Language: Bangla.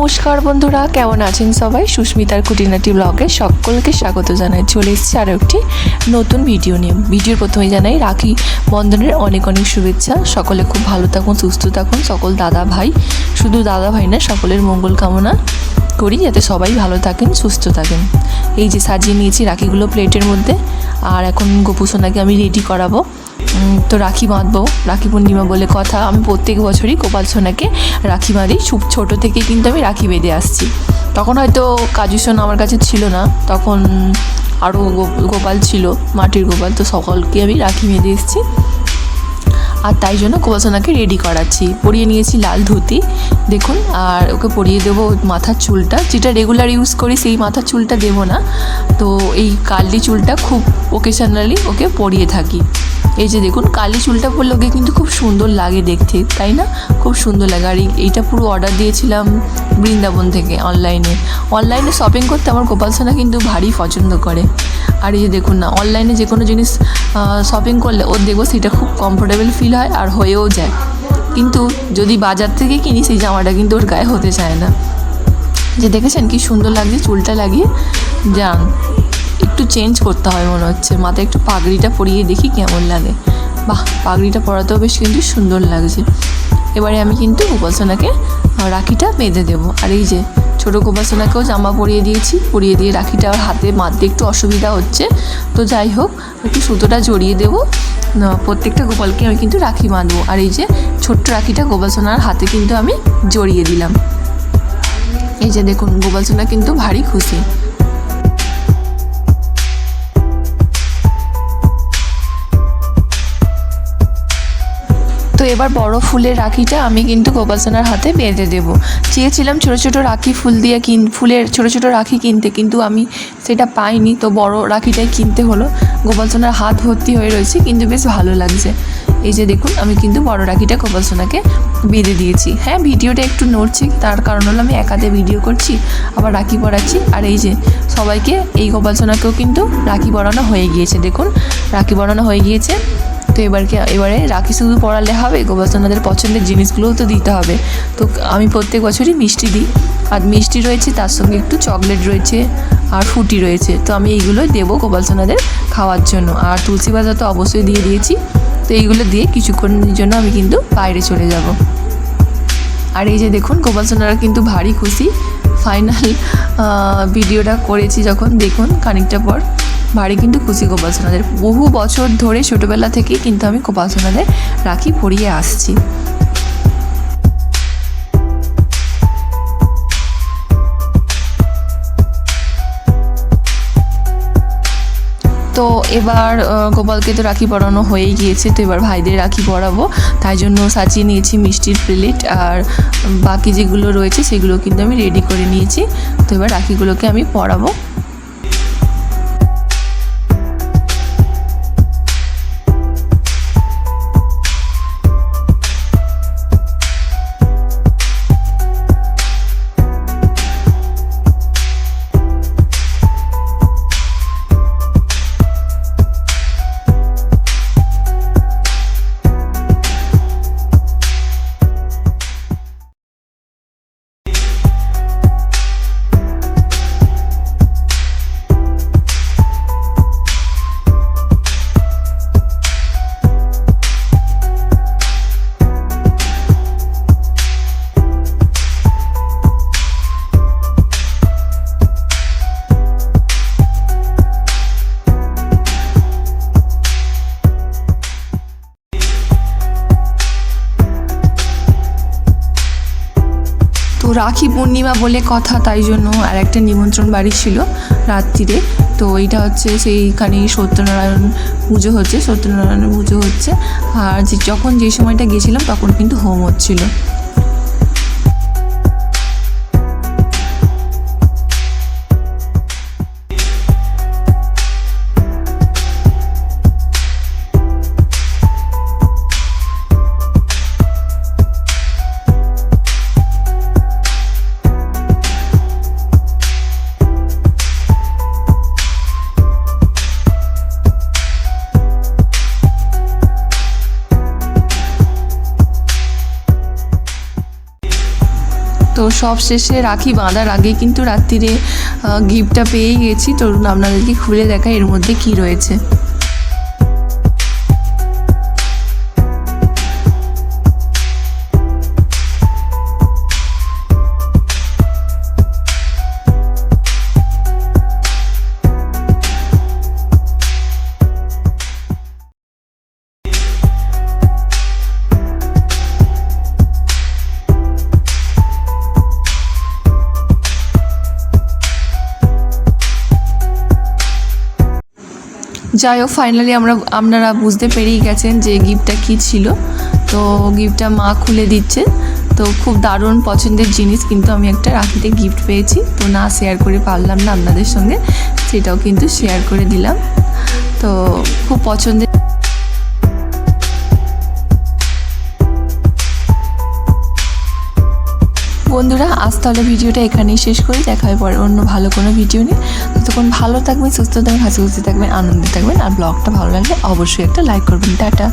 নমস্কার বন্ধুরা, কেমন আছেন সবাই? সুস্মিতার কুটিনাটি ব্লগে সকলকে স্বাগত জানাই। চলে এসেছি আরও একটি নতুন ভিডিও নিয়ে। ভিডিওর প্রথমে জানাই, রাখি বন্ধনের অনেক অনেক শুভেচ্ছা। সকলে খুব ভালো থাকুন, সুস্থ থাকুন। সকল দাদা ভাই, শুধু দাদা ভাই না, সকলের মঙ্গল কামনা। করি যাতে সবাই ভালো থাকেন, সুস্থ থাকেন। এই যে সাজিয়ে নিয়েছি রাখিগুলো প্লেটের মধ্যে। আর এখন গোপুসোনাকে আমি রেডি করাবো। তো রাখি বাঁধবো। রাখি পূর্ণিমা বলে কথা। আমি প্রত্যেক বছরই গোপাল সোনাকে রাখি বাঁধি। খুব ছোটো থেকে কিন্তু আমি রাখি বেঁধে আসছি। তখন হয়তো কাজু সোনা আমার কাছে ছিল না। তখন আরও গোপাল ছিল, মাটির গোপাল। তো সকলকে আমি রাখি বেঁধে এসেছি। আর তাই জন্য কুয়াশোনাকে রেডি করাচ্ছি। পরিয়ে নিয়েছি লাল ধুতি, দেখুন, আর ওকে পরিয়ে দেবো মাথার চুলটা। যেটা রেগুলার ইউজ করি, সেই মাথার চুলটা দেবো না। তো এই কার্লি চুলটা খুব ওকেশনালি ওকে পরিয়ে থাকি। এই যে দেখুন, কালি চুলটা পরলে ওকে কিন্তু খুব সুন্দর লাগে দেখতে, তাই না? খুব সুন্দর লাগে। আর এই- এইটা পুরো অর্ডার দিয়েছিলাম বৃন্দাবন থেকে অনলাইনে অনলাইনে শপিং করতে আমার গোপাল সোনা কিন্তু ভারী পছন্দ করে। আর এই যে দেখুন না অনলাইনে যে কোনো জিনিস শপিং করলে ওর দেখব সেটা খুব কমফোর্টেবল ফিল হয় আর হয়েও যায়। কিন্তু যদি বাজার থেকে কিনি, সেই জামাটা কিন্তু ওর গায়ে হতে চায় না। যে দেখেছেন কি সুন্দর লাগছে, চুলটা লাগিয়ে? যান। একটু চেঞ্জ করতে হয় মনে হচ্ছে। মাথায় একটু পাগড়িটা পরিয়ে দেখি কেমন লাগে। বাহ, পাগড়িটা পরাতেও বেশ কিন্তু সুন্দর লাগছে। এবারে আমি কিন্তু উপাসনাকে রাখিটা বেঁধে দেবো। আর এই যে ছোটো গোপাসনাকেও জামা পরিয়ে দিয়েছি। পরিয়ে দিয়ে রাখিটা হাতে মারতে একটু অসুবিধা হচ্ছে। তো যাই হোক, একটু সুতোটা জড়িয়ে দেবো। প্রত্যেকটা গোপালকে আমি কিন্তু রাখি বাঁধবো। আর এই যে ছোট্ট রাখিটা গোপালসোনার হাতে কিন্তু আমি জড়িয়ে দিলাম। এই যে দেখুন, গোপালসোনা কিন্তু ভারী খুশি। তো এবার বড় ফুলের রাখিটা আমি কিন্তু গোপালসোনার হাতে বেঁধে দেব। চেয়েছিলাম ছোট ছোট রাখি ফুল দিয়ে কিন ফুলের ছোট ছোট রাখি কিনতে, কিন্তু আমি সেটা পাইনি। তো বড় রাখিটাই কিনতে হলো। গোপালসোনার হাত ভর্তি হয়ে রয়েছে, কিন্তু বেশ ভালো লাগছে। এই যে দেখুন, আমি কিন্তু বড় রাখিটা গোপালসোনাকে বেঁধে দিয়েছি। হ্যাঁ ভিডিওটা একটু নড়ছে, তার কারণ হলো আমি একাতে ভিডিও করছি, আবার রাখি পরাচ্ছি। আর এই যে সবাইকে, এই গোপালসোনাকেও কিন্তু রাখি পরানো হয়ে গিয়েছে, দেখুন। রাখি পরানো হয়ে গিয়েছে। তো এবারকে এবারে রাখি শুধু পড়ালে হবে? গোপালসোনাদের পছন্দের জিনিসগুলোও তো দিতে হবে। তো আমি প্রত্যেক বছরই মিষ্টি দিই। আর মিষ্টি রয়েছে, তার সঙ্গে একটু চকলেট রয়েছে আর ফুটি রয়েছে। তো আমি এইগুলোই দেবো গোপালসোনাদের খাওয়ার জন্য। আর তুলসী পাতা তো অবশ্যই দিয়ে দিয়েছি। তো এইগুলো দিয়ে কিছুক্ষণের জন্য আমি কিন্তু বাইরে চলে যাব। আর এই যে দেখুন গোপালসোনারা কিন্তু ভারী খুশি। ফাইনাল ভিডিওটা করেছি যখন। দেখুন, খানিকটা পর। ভারী কিন্তু খুশি গোপাল সোনাদের বহু বছর ধরে ছোটোবেলা থেকেই কিন্তু আমি গোপাল সোনাদের রাখি পরিয়ে আসছি। তো এবার গোপালকে তো রাখি পরানো হয়েই গিয়েছে, তো এবার ভাইদের রাখি পরাবো। তাই জন্য সাজিয়ে নিয়েছি মিষ্টির প্লেট আর বাকি যেগুলো রয়েছে সেগুলো কিন্তু আমি রেডি করে নিয়েছি। তো এবার রাখিগুলোকে আমি পরাবো। রাখি পূর্ণিমা বলে কথা, তাই জন্য আর একটা নিমন্ত্রণ বাড়ি ছিল রাত্রিরে। তো এইটা হচ্ছে সেইখানে সত্যনারায়ণ পুজো হচ্ছে, সত্যনারায়ণের পুজো হচ্ছে। আর যখন যে সময়টা গেছিলাম তখন কিন্তু হোম হচ্ছিল। তো সব শেষে রাখি বাঁধার আগে কিন্তু রাত্রিরে গিফটটা পেয়েই গেছি। তো আপনাদেরকে খুলে দেখা এর মধ্যে কি রয়েছে। যাই হোক ফাইনালি আমরা, আপনারা বুঝতে পেরেই গেছেন যে গিফটটা কী ছিল। তো গিফটটা মা খুলে দিচ্ছে। তো খুব দারুণ পছন্দের জিনিস কিন্তু আমি একটা রাখিতে গিফট পেয়েছি। তো না শেয়ার করে পারলাম না আপনাদের সঙ্গে, সেটাও কিন্তু শেয়ার করে দিলাম। তো খুব পছন্দের বন্ধুরা, আজ তাহলে ভিডিওটা এখানেই শেষ করি। দেখা হয় পরে অন্য ভালো কোনো ভিডিও নিয়ে। ততক্ষণ ভালো থাকবেন, সুস্থ থাকবেন, হাসি খুশি থাকবেন, আনন্দে থাকবেন। আর ব্লগটা ভালো লাগলে অবশ্যই একটা লাইক করবেন। টাটা।